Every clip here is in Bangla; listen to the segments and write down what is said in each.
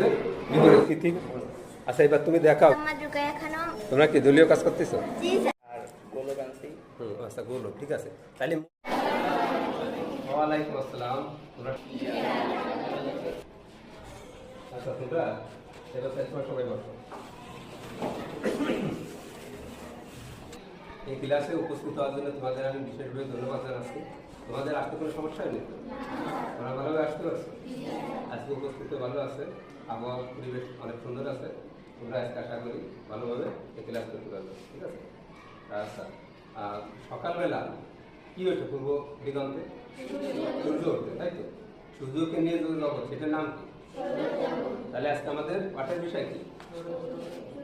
আমাদের বিপরীত আচ্ছা এবার তুমি দেখাও। তোমরা কি দলীয় কাজ করতেছো? জি স্যার। আর গোলকান্তি হুম আচ্ছা ঠিক আছে। তাহলে ওয়ালাইকুম আসসালাম। তোমরা আচ্ছা তোমরা? এবার তোমার সবাই বসো। এই ক্লাসে উপস্থিত হওয়ার জন্য তোমাদের আমি বিশেষভাবে ধন্যবাদ জানাচ্ছি। তোমাদের আসতে কোনো সমস্যা হয়নি? তোমরা ভালোভাবে আসতে পারছ? আজকে উপস্থিত ভালো আছে। আবহাওয়া পরিবেশ অনেক সুন্দর আছে। তোমরা আজকে আশা করি ভালোভাবে ক্লাস করতে পারবে, ঠিক আছে? আচ্ছা সকালবেলা কি হয়েছে পূর্ব দিগন্তে? সূর্য উঠবে তাই তো? সূর্যকে নিয়ে যে জগৎ সেটার নাম কি? তাহলে আজকে আমাদের পাঠের বিষয় কি?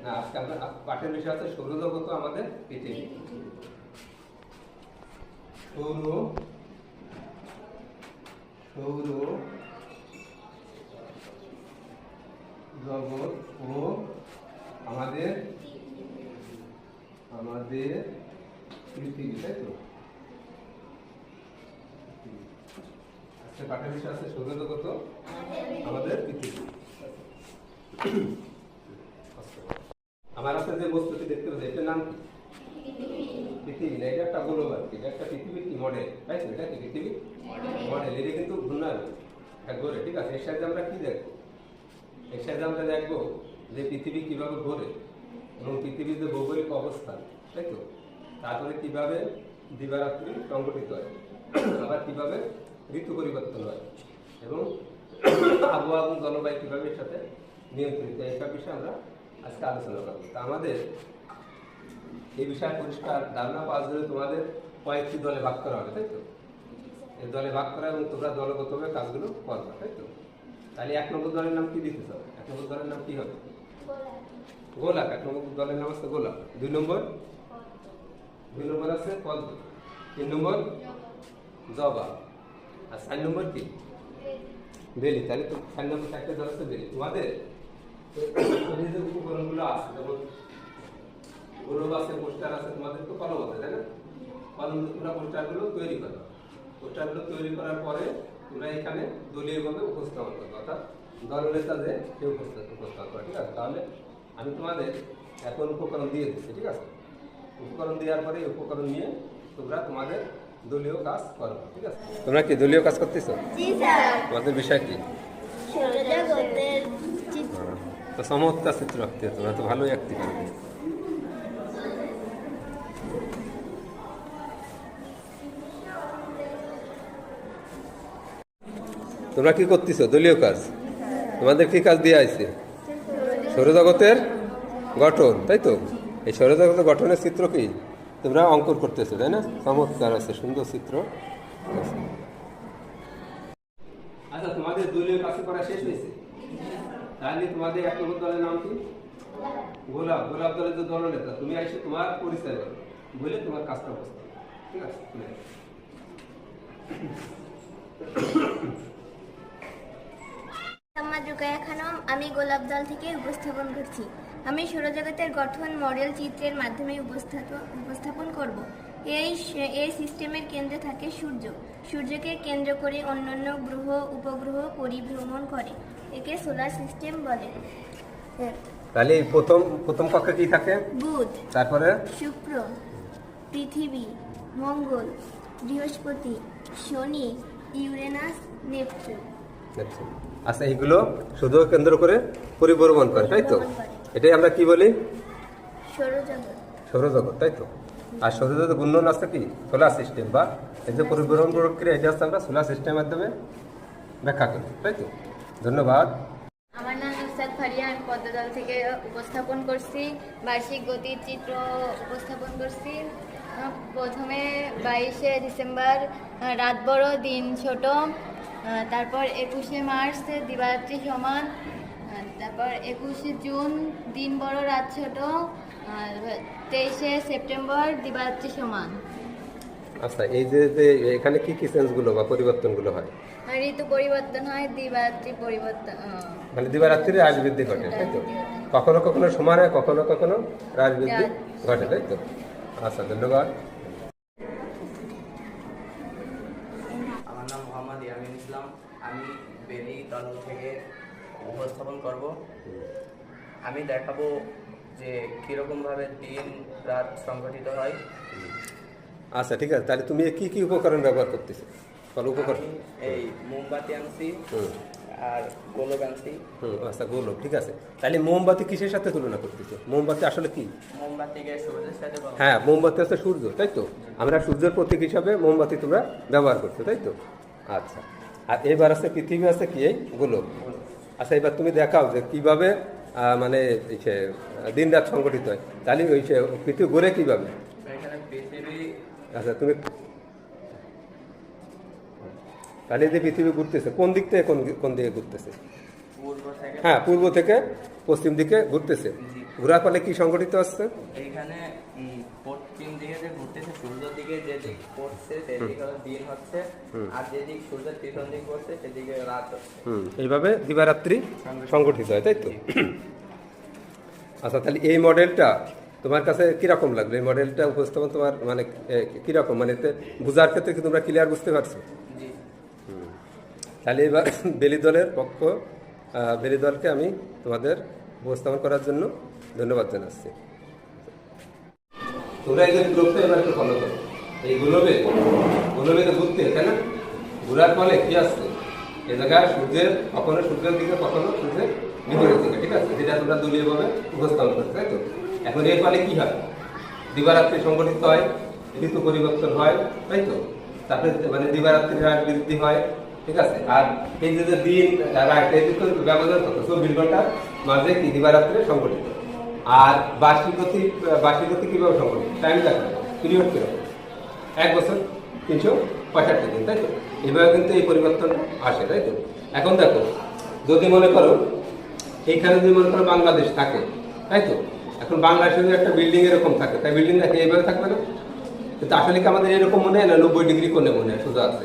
না, আজকে আমরা পাঠের বিষয় আছে সৌরজগৎ আমাদের পৃথিবী সৌর সৌর জগৎ ও আমাদের আমাদের পৃথিবী তাই তো? আজকে পাঠের বিষয় আছে সৌরজগৎ ও আমাদের পৃথিবী। আমার হাতে যে বস্তুটি দেখতে পাচ্ছি এটার নাম পৃথিবী না এটা একটা কি এটা একটা পৃথিবীর কি মডেল তাই তো এটা কি পৃথিবী? মডেল এটা কিন্তু ঘূর্ণায়ন। ঘোরে ঠিক আছে এর সাথে আমরা কি দেখব? এর সাথে আমরা দেখব যে পৃথিবী কীভাবে ঘোরে এবং পৃথিবীর যে ভৌগোলিক অবস্থান তাই তো? তারপরে কীভাবে দিবারাত্রি সংগঠিত হয়, আবার কীভাবে ঋতু পরিবর্তন হয় এবং আবহাওয়া এবং জলবায়ু কীভাবে এর সাথে নিয়ন্ত্রিত এইসব বিষয়ে আমরা আজকে আলোচনা করব। তা আমাদের এই বিষয়ে পরিষ্কার ধারণা পাওয়ার জন্য তোমাদের কয়েকটি দলে ভাগ করা হবে, তাই তো? এই দলে ভাগ করা এবং তোমরা দলগতভাবে কাজগুলো করবে, তাই তো? তাহলে এক নম্বর দলের নাম কি দিতে হবে এক নম্বর দলের নাম কি হবে? গোলাপ। এক নম্বর দলের নাম আছে গোলাপ। দুই নম্বর? দুই নম্বর আছে পদ্ম। তিন নম্বর? জবা। আর চার নম্বর কি? বেলি। তাহলে তো চার নম্বর চারটে দল আছে বেলি। তোমাদের? এই যে উপকরণগুলো আছে যেমন গৌরব আছে পোস্টার আছে তোমাদের তো কলম আছে তাই না? কলম তোমরা পোস্টারগুলো তৈরি করো। পোস্টারগুলো তৈরি করার পরে তোমরা এখানে দলীয়ভাবে উপস্থাপন করবে অর্থাৎ দলনেতা যে সে উপস্থাপন করে ঠিক আছে? তাহলে আমি তোমাদের এখন উপকরণ দিয়ে দিচ্ছি ঠিক আছে? উপকরণ দেওয়ার পরে উপকরণ নিয়ে তোমরা তোমাদের দলীয় কাজ করবে ঠিক আছে? তোমরা কি দলীয় কাজ করতেছো? জি স্যার। তোমাদের বিষয় কি? চিত্র তো চমৎকার চিত্র আঁকতে তোমরা তো ভালোই আঁকতে পারবে। তোমরা কি করতেছো? দলীয় কাজ। তোমাদের কি কাজ দিয়ে আছে সৌরজগতের গঠন, তাই তো? এই সৌরজগতের গঠনের চিত্র কি? তোমরা অঙ্কন করতেছো, তাই না? চমৎকার আছে, সুন্দর চিত্র। আচ্ছা তোমাদের দলীয় কাজ করা শেষ হয়েছে? তাহলে তোমাদের এক নম্বর দলের নাম কি? গোলাপ। গোলাপ দলের যে দল নেতা তুমি এসে তোমার পরিচয় বলে তোমার কাজটা বসতে ঠিক আছে খানম আমি গোলাপ দল থেকে উপস্থাপন করছি। আমি সৌরজগতের গঠন মডেল চিত্রের মাধ্যমে উপস্থাপন উপস্থাপন করব। এই এই সিস্টেমের কেন্দ্রে থাকে সূর্য। সূর্যকে কেন্দ্র করে অন্যান্য গ্রহ উপগ্রহ পরিভ্রমণ করে। একে সোলার সিস্টেম বলে। তাহলে প্রথম প্রথম কক্ষে কি থাকে? বুধ তারপরে? শুক্র পৃথিবী মঙ্গল বৃহস্পতি শনি ইউরেনাস নেপচুন। নেপচুন। আচ্ছা এইগুলো শুধু কেন্দ্র করে পরিভ্রমণ করে তাই তো? এটাই আমরা কি বলি? সৌরজগৎ। তাই তো? আর সৌরজগৎ গুণন আছে কি? সোলার সিস্টেম বা এই যে পরিভ্রমণ প্রক্রিয়া এটা হচ্ছে আমরা সোলার সিস্টেমের মাধ্যমে ব্যাখ্যা করি তাই তো? ধন্যবাদ। আমার নাম নুসরাত ফারিয়া আমি পদ্মদল থেকে উপস্থাপন করছি বার্ষিক গতির চিত্র উপস্থাপন করছি। প্রথমে বাইশে ডিসেম্বর রাত বড় দিন ছোট। তারপর একুশে মার্চ দিবারাত্রি সমান তারপর একুশে জুন দিন বড় রাত ছোট আর তেইশে সেপ্টেম্বর দিবারাত্রি সমান। আচ্ছা এই যে এখানে কি কি চেঞ্জগুলো বা পরিবর্তনগুলো হয়? ঋতু পরিবর্তন হয় দিবারাত্রি পরিবর্তন মানে দিবারাত্রির রাজ বৃদ্ধি ঘটে তাই তো? কখনো কখনো সমান হয় কখনো কখনো রাজ বৃদ্ধি ঘটে তাই তো? আচ্ছা ধন্যবাদ আমার নাম মোহাম্মদ ইয়ামিন ইসলাম আমি বেলি দল থেকে উপস্থাপন করব আমি দেখাবো যে কীরকম ভাবে দিন রাত সংগঠিত হয়। আচ্ছা ঠিক আছে। তাহলে তুমি কি কি উপকরণ ব্যবহার করতেছো? বলো উপকরণ। এই মোমবাতি আনছি আর গোলক আনছি। হুম আচ্ছা গোলক ঠিক আছে। তাহলে মোমবাতি কিসের সাথে তুলনা করতেছো? মোমবাতি আসলে কি? মোমবাতিকে সূর্যের সাথে হ্যাঁ মোমবাতি হচ্ছে সূর্য তাই তো? আমরা সূর্যের প্রতীক হিসাবে মোমবাতি তোমরা ব্যবহার করছ তাই তো? আচ্ছা। আর এবার আছে পৃথিবী আছে কি এই গোলক। আচ্ছা এবার তুমি দেখাও যে কীভাবে মানে দিন রাত সংগঠিত হয়। তাহলে ওই পৃথিবী ঘুরে কীভাবে? আচ্ছা তুমি তাহলে যে পৃথিবী ঘুরতেছে, কোন দিক থেকে কোন কোন দিকে ঘুরতেছে? হ্যাঁ পূর্ব থেকে পশ্চিম দিকে ঘুরতেছে। ঘোরার ফলে কি সংগঠিত হচ্ছে? যে ঘুরতেছে সূর্যের দিকে পড়ছে সেদিকে দিন হচ্ছে। আর যেদিক সূর্যের পিছন দিক পড়ছে সেদিকে রাত হচ্ছে। এইভাবে দিবারাত্রি সংগঠিত। হয় তাই তো? আচ্ছা তাহলে এই মডেলটা তোমার কাছে কীরকম লাগল? এই মডেলটা উপস্থাপন তোমার মানে কীরকম? মানে বোঝার ক্ষেত্রে কি তোমরা ক্লিয়ার বুঝতে পারছ? তাহলে এবার বেলি দলের পক্ষ বেলি দলকে আমি তোমাদের উপস্থাপন করার জন্য ধন্যবাদ জানাচ্ছি। তোমরা যে গ্লোবটা এবার একটু ফলো করো। এই গ্লোবে গ্লোবে তো ঘুরতে, তাই না? ঘোরার ফলে কি আসছে? এ জায়গায় সূর্যের কখনো সূর্যের দিকে, কখনো সূর্যের বিপরীত দিকে, ঠিক আছে? যেটা তোমরা দলীয়ভাবে উপস্থাপন করতে, তাই তো? এখন এর ফলে কি হয়? দিবারাত্রি সংগঠিত হয়, ঋতু পরিবর্তন হয়, তাই তো? তারপরে মানে দিবারাত্রির রাত বৃদ্ধি হয়, ঠিক আছে? আর এই যে দিন, রাত, এই দুটো ব্যবধান কত? চব্বিশ ঘণ্টার মাঝে কি দিবারাত্রে সংগঠিত আর বার্ষিক গতি বার্ষিক গতি কীভাবে সম্ভব টাইম লাগবে পিরিয়ড কীরকম এক বছর, তিনশো পঁয়ষট্টি দিন, তাই তো? এভাবে কিন্তু এই পরিবর্তন আসে, তাই তো? এখন দেখো, যদি মনে করো, এইখানে যদি মনে করো বাংলাদেশ থাকে, তাই তো? এখন বাংলাদেশে যদি একটা বিল্ডিং এরকম থাকে, তাই বিল্ডিং দেখে এইভাবে থাকবে না? কিন্তু আসলে কি আমাদের এরকম মনে হয় না? নব্বই ডিগ্রি কোণে মনে হয়, সোজা আছে।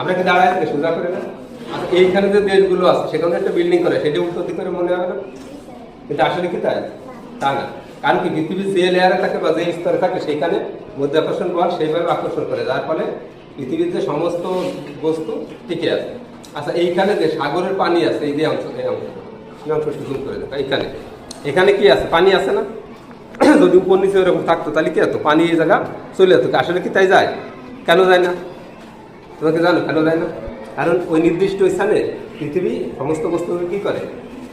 আমরা কি দাঁড়ায় থাকি সোজা করে না? আর এইখানে যে দেশগুলো আছে, সেখানে একটা বিল্ডিং করে, সেটা দিক করে মনে হবে না? কিন্তু আসলে কি তাই? তা কারণ কি, পৃথিবীর যে লেয়ারে থাকে বা যে স্তরে থাকে সেখানে মধ্যে আকর্ষণ বল সেইভাবে আকর্ষণ করে, যার ফলে পৃথিবীর যে সমস্ত বস্তু টিকে আছে। আচ্ছা এইখানে যে সাগরের পানি আছে, এই যে অংশ, এই অংশ এই অংশ সুযোগ করে দেখো, এইখানে। এখানে কি আছে? পানি আছে না? যদি উপর নিচে এরকম থাকতো, তাহলে কি হতো? পানি এই জায়গা চলে যেত। আসলে কি তাই যায়? কেন যায় না? তোমাকে জানো, কেন যায় না? কারণ ওই নির্দিষ্ট স্থানে পৃথিবী সমস্ত বস্তুকে কি করে?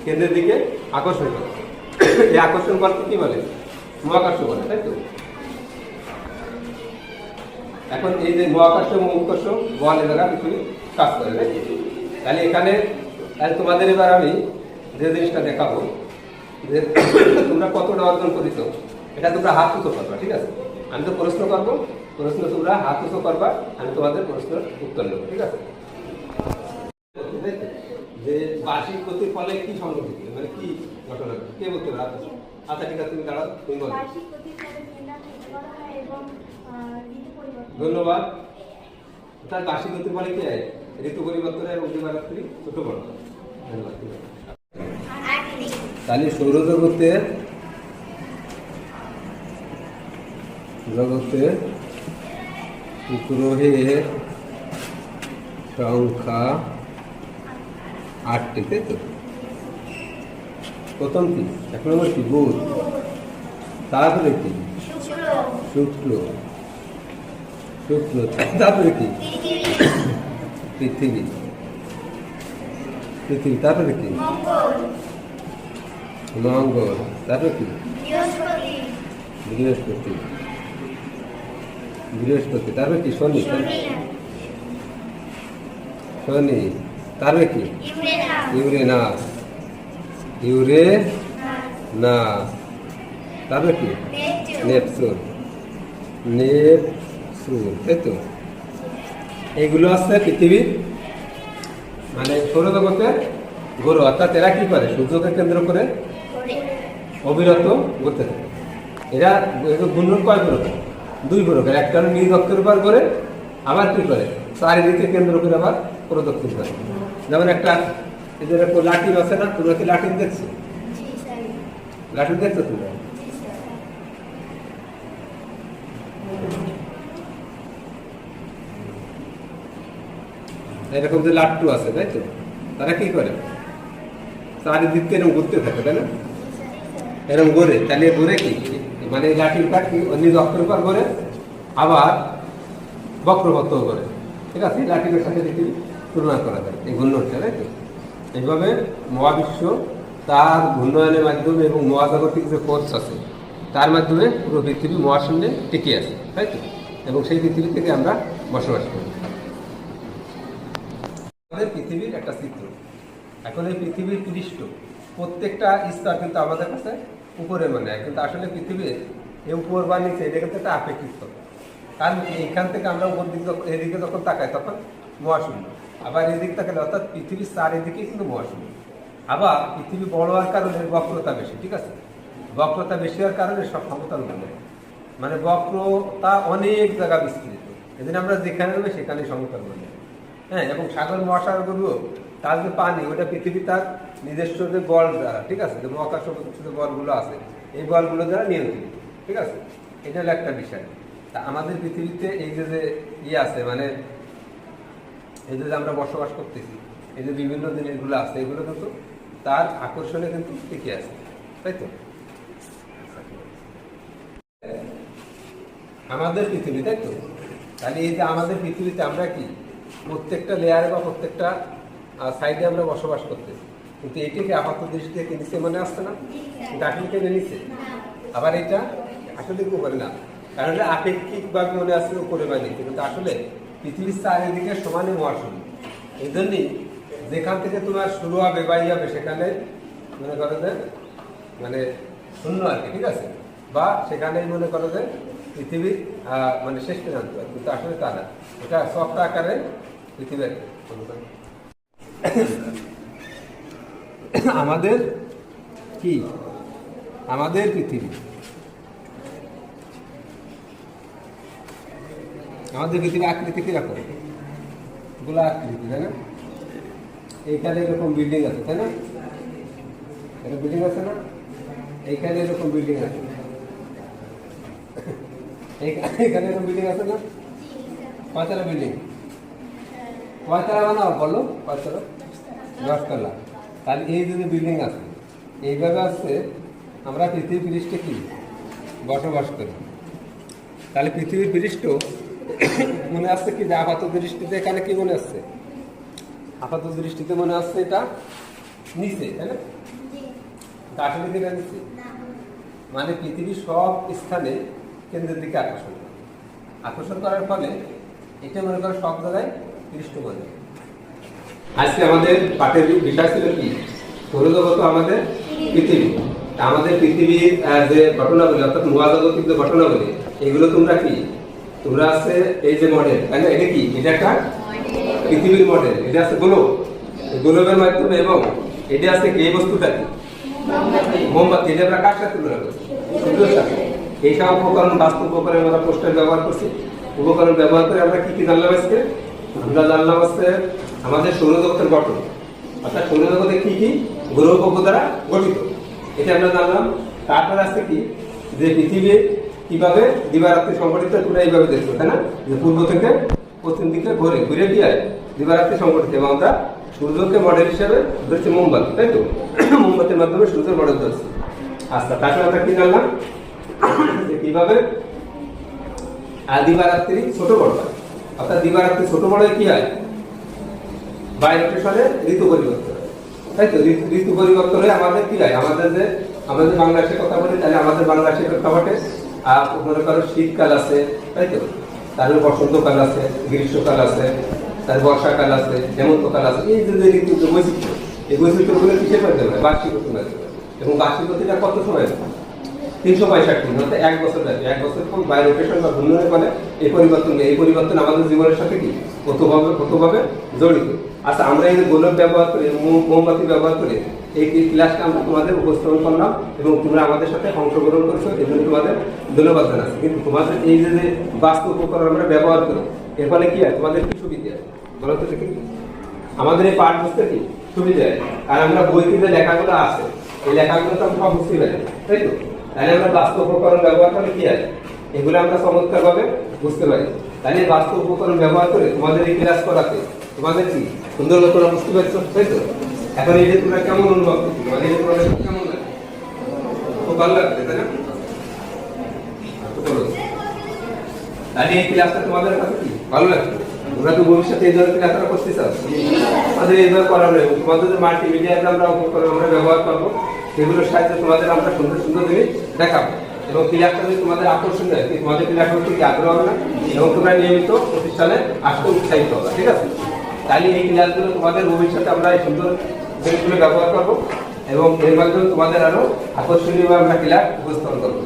কেন্দ্রের দিকে আকর্ষণ করে। এই আকর্ষণ বলকে কি বলে? মহাকর্ষ বলে, তাই তো? এখন এই যে মহাকর্ষ মহাকর্ষ বল এ জায়গা পৃথিবী কাজ করে, তাই তাহলে এখানে, তাহলে তোমাদের এবার আমি যে জিনিসটা দেখাবো, যে তোমরা কতটা অর্জন করেছ, এটা তোমরা হাত উঁচু করবা ঠিক আছে? আমি তো প্রশ্ন করব, প্রশ্ন তোমরা হাত উঁচু করবা আমি তোমাদের প্রশ্নের উত্তর নেব ঠিক আছে? যে বার্ষিক গতির ফলে কি সংঘটিত মানে কি ঘটে? কে বলতে পারে আচ্ছা ঠিক আছে তুমি দাঁড়াও তুমি বলো। ঋতু ধন্যবাদ। তার বার্ষিক গতির ফলে কি? হয় ঋতু পরিবর্তনে এবং দিবারাত্রি ছোট বড়। ধন্যবাদ তাহলে সৌরজগতে জগতে গ্রহের সংখ্যা আটটি তাই তো? প্রথম কি? এক নম্বর কি? বুধ। তারপরে কি? শুক্র শুক্র তারপরে কি? পৃথিবী। পৃথিবী। তারপরে কি? মঙ্গল। তারপরে কি? বৃহস্পতি। বৃহস্পতি। তারপরে কি? শনি। শনি। তারপরে কি? ইউরেনাস। ইউরে না। তারপরে কি? নেপচুন। নেপচুন। তাই তো? এইগুলো আছে পৃথিবীর মানে সৌরজগতের গ্রহ অর্থাৎ এরা কি করে? সূর্যকে কেন্দ্র করে অবিরত ঘুরতে থাকে। এরা ঘূর্ণন কয় প্রকার দুই প্রকার একটা হলো নিরক্ষের উপর করে আবার কি করে? চারিদিকে কেন্দ্র করে আবার প্রদক্ষিণ করে। যেমন একটা এদের একটা লাঠিম আছে না, তোমরা কি লাঠিম দেখছ? লাঠিম দেখছ তোমরা? এরকম যে লাট্টু আছে, তাই তো? তারা কি করে? চারিদিক থেকে এরকম ঘুরতে থাকে, তাই না? এরকম ঘুরে, তাহলে ঘুরে কি? মানে লাঠির কাঠ কি অন্য অক্ষর উপর ঘুরে, আবার বক্রপত্র করে ঠিক আছে? লাঠির সাথে পৃথিবী তুলনা করা যায়, এই ঘূর্ণনটা, তাই তো? এইভাবে মহাবিশ্ব তার ঘূর্ণয়নের মাধ্যমে এবং মহাজাগতিক যে ফোর্স আছে, তার মাধ্যমে পুরো পৃথিবী মহাশূন্যে টিকে আছে, তাই তো? এবং সেই পৃথিবী থেকে আমরা বসবাস করি। আমাদের পৃথিবীর একটা চিত্র। এখন এই পৃথিবীর পৃষ্ঠ, প্রত্যেকটা স্তর কিন্তু আমাদের কাছে উপরে মনে হয় কিন্তু আসলে পৃথিবীর এই উপর বা নিচে, এটা কিন্তু একটা আপেক্ষিক কারণ এইখান থেকে আমরা উপর দিকে, এদিকে যখন তাকাই, তখন মহাশূন্য। আবার এদিক তাকালে অর্থাৎ পৃথিবীর চারিদিকে কিন্তু মহাশূন্য আবার পৃথিবী বড় হওয়ার কারণে বক্রতা বেশি, ঠিক আছে? বক্রতা বেশি হওয়ার কারণে সব সমতল মনে বক্রতা অনেক জায়গা বিস্তৃত। এদিন আমরা যেখানে যাবে সেখানে সমতল হয় হ্যাঁ এবং সাগর মহাসাগরগুলো তার যে পানি, ওটা পৃথিবী তার নিজস্ব যে বল দ্বারা, ঠিক আছে? যে মহাকাশ যে বলগুলো আছে, এই বলগুলো দ্বারা নিয়ন্ত্রিত, ঠিক আছে? এটা হলো একটা বিষয়। তা আমাদের পৃথিবীতে এই যে যে ইয়ে আছে মানে এই যে আমরা বসবাস করতেছি, এই যে বিভিন্ন জিনিসগুলো আছে, এগুলো কিন্তু তার আকর্ষণে কিন্তু টিকে আছে, তাই তো? আমাদের পৃথিবী, তাই তো? তাহলে এই যে আমাদের পৃথিবীতে আমরা কি? প্রত্যেকটা লেয়ারে বা প্রত্যেকটা সাইডে আমরা বসবাস করতেছি। কিন্তু এটিকে আপাত দৃষ্টি থেকে নিচে মনে আসছে না? ডাকিল টেনে নিচে আবার এটা আসলে উপরে না? কারণ আপেক্ষিকভাবে মনে আসছে উপরে বা নিচে। কিন্তু আসলে পৃথিবীর চারিদিকে সমানে মহাশূন্য। এই জন্যই যেখান থেকে তোমার শুরু হবে বা ইয়ে হবে সেখানে মনে করো যে মানে শূন্য আর কি, ঠিক আছে? বা সেখানেই মনে করো যে পৃথিবীর মানে শেষ প্রান্ত আর কিন্তু আসলে তা না। এটা সফট আকারে পৃথিবীর। আমাদের কি? আমাদের পৃথিবী। আমাদের পৃথিবী আকৃতি কীরকম গোলা আকৃতি, তাই না? এইখানে এরকম বিল্ডিং আছে, তাই না? এটা বিল্ডিং আছে না? এইখানে এরকম বিল্ডিং আছে। এখানে এরকম বিল্ডিং আছে না? কয়তলা বিল্ডিং কয়তলা বানাও বলো কয়তলা দশতলা। তাহলে এই যদি বিল্ডিং আছে, এইভাবে আসছে আমরা পৃথিবী পৃষ্ঠে কি? বসবাস করি। তাহলে পৃথিবীর পৃষ্ঠ মনে আসছে কি যে আপাত দৃষ্টিতে এখানে কি মনে আসছে আপাত দৃষ্টিতে মনে আসছে এটা নিচে তাই না? নিচে? মানে পৃথিবীর সব স্থানে কেন্দ্রের দিকে আকর্ষণ করে। আকর্ষণ করার ফলে এটা মনে করো সব জায়গায় পৃষ্ঠ বলে আজকে আমাদের পাঠের বিষয় ছিল কি? সৌরজগত আমাদের পৃথিবী। আমাদের পৃথিবীর যে ঘটনাগুলি অর্থাৎ মহাজাগতিক যে ঘটনাগুলি এগুলো তোমরা কি? তোমরা আছে এই যে মডেল তাই না? এটা কি? এটা একটা পৃথিবীর মডেল এটা আছে গোলক গোলকের মাধ্যমে এবং এটা আছে কি? এই বস্তুটা কি? মোমবাতি। এটা আমরা কার সাথে তুলনা করছি সূর্যের সাথে। এইসব উপকরণ, বাস্তব উপকরণ আমরা পোস্টার ব্যবহার করছি। উপকরণ ব্যবহার করে আমরা কি কি জানলাম আজকে? আমরা জানলাম আজকে আমাদের সৌরজগতের গঠন। অর্থাৎ সৌরজগতে কি কি? গ্রহ উপগ্রহ দ্বারা গঠিত। এটা আমরা জানলাম। তারপর আছে কি? যে পৃথিবী কীভাবে দিবারাত্রি সংগঠিত তোমরা এইভাবে দেখছ তাই না? যে পূর্ব থেকে পশ্চিম দিকে ঘুরে ঘুরে হয় দিবারাত্রি সংগঠিত এবং আমরা সূর্যকে মডেল হিসেবে ধরছি মোমবাতি, তাই তো? মোমবাতির মাধ্যমে সূর্যের মডেল ধরছি। আচ্ছা তারপরে আমরা কি জানলাম? যে কীভাবে দিবারাত্রি ছোট বড় হয়। অর্থাৎ দিবারাত্রি ছোট বড় হয় কি হয়? বায়োরোটেশনে ঋতু পরিবর্তন। তাই তো? ঋতু পরিবর্তন হয়ে আমাদের কি হয়? আমাদের যে আমাদের বাংলাদেশের কথা বলি, তাহলে আমাদের বাংলাদেশের প্রেক্ষাপটে আর মনে করো শীতকাল আছে, তাই তো? তারপরে বসন্তকাল আছে, গ্রীষ্মকাল আছে তার বর্ষাকাল আছে, হেমন্তকাল আছে, এই যে ঋতু যে বৈচিত্র্য এই বৈচিত্র্যগুলো কিসের মাধ্যমে? হয় বার্ষিক মাধ্যমে। এবং বার্ষিক ঋতুটা কত সময় তিনশো পঁয়ষট্টি অর্থাৎ এক বছর ব্যাপী। এক বছর পর বায়ু রোটেশন বা ঘূর্ণনের ফলে এই পরিবর্তন এই পরিবর্তন আমাদের জীবনের সাথে কি? কতভাবে কতভাবে জড়িত। আচ্ছা আমরা এই গোলক ব্যবহার করে মোমবাতি ব্যবহার করে এই ক্লাসটা আমরা তোমাদের উপস্থাপন করলাম এবং তোমরা আমাদের সাথে অংশগ্রহণ করছ, এই জন্য তোমাদের ধন্যবাদ জানাচ্ছি। কিন্তু তোমাদের এই যে যে বাস্তু উপকরণ আমরা ব্যবহার করি, এর ফলে কি হয়? তোমাদের কি সুবিধা হয়? বলো তো দেখি। আমাদের এই পাঠ বুঝতে কি সুবিধা হয়? আর আমরা বইতে যে লেখাগুলো আছে। এই লেখাগুলো তো আমরা সব বুঝতে পারি, তাই তো? তাহলে আমরা বাস্তব উপকরণ ব্যবহার করলে কি হয়? এগুলো আমরা চমৎকার ভাবে বুঝতে পারি। তাহলে বাস্তব উপকরণ ব্যবহার করে তোমাদের এই ক্লাস করাতে তোমাদের কি সুন্দর তোমরা বুঝতে পারছ? তাই তো? এখন এই যে তোমরা কেমন অনুভব করছ? মানে এই যে তোমাদের কেমন লাগে? খুব ভালো লাগছে, তাই না? এই ক্লাসটা তোমাদের কাছে কি? ভালো লাগছে? তোমরা তো ভবিষ্যতে এই ধরনের ক্লাসটা করতে চাও? আমাদের এবং তোমাদের যে মাল্টিমিডিয়াতে আমরা আমরা ব্যবহার করব, সেগুলোর সাহায্যে তোমাদের আমরা সুন্দর সুন্দর জিনিস দেখাবো। এবং ক্লাসটা যদি তোমাদের আকর্ষণীয় হয় তোমাদের ক্লাসের প্রতি কি আগ্রহ হবে না, এবং তোমরা নিয়মিত প্রতিষ্ঠানে আসতে উৎসাহিত হবে, ঠিক আছে? তাহলে এই ক্লাসগুলো তোমাদের ভবিষ্যতে আমরা সুন্দর জিনিসগুলো ব্যবহার করব এবং এর মাধ্যমে তোমাদের আরও আকর্ষণীয় আমরা ক্লাস উপস্থাপন করব।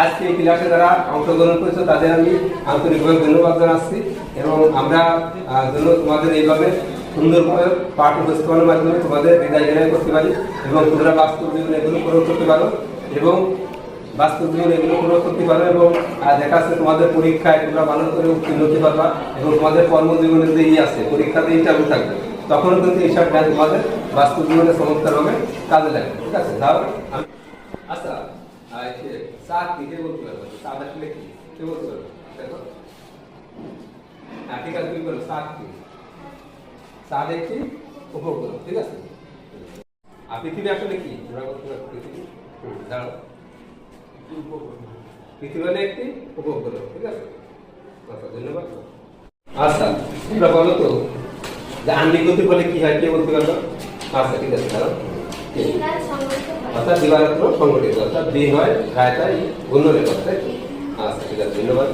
আজকে এই ক্লাসে যারা অংশগ্রহণ করেছে, তাদের আমি আন্তরিকভাবে ধন্যবাদ জানাচ্ছি এবং আমরা জন্য তোমাদের এইভাবে সুন্দরভাবে পাঠ উপস্থাপনের মাধ্যমে তোমাদের বিদায় বিদায় করতে পারি এবং তোমরা বাস্তব জীবনে এগুলো প্রয়োগ করতে পারো এবং বাস্তব জীবনে এগুলো প্রয়োগ করতে পারো এবং দেখা যাচ্ছে তোমাদের পরীক্ষায় তোমরা ভালো করে উত্তীর্ণ হতে পারবা এবং তোমাদের কর্মজীবনে যে ই আছে পরীক্ষাতে ইন্টারভিউ থাকবে। তখন কিন্তু এইসব জ্ঞান তোমাদের বাস্তব জীবনে চমৎকারভাবে কাজে লাগবে ঠিক আছে? আমি- আচ্ছা দেখো। হ্যাঁ ঠিক আছে, তুমি ঠিক আছে? কি? উপগ্রহ ঠিক আছে? ধন্যবাদ। আচ্ছা বলো তো যে আন্নিক গতি বলে কি হয় কে বলতে পারব আচ্ছা ঠিক আছে কারণ? অর্থাৎ দিবারাত্র সংগঠিত। অর্থাৎ দিন হয় রায়তাই ঘূর্ণরেখা তাই আচ্ছা ঠিক আছে ধন্যবাদ।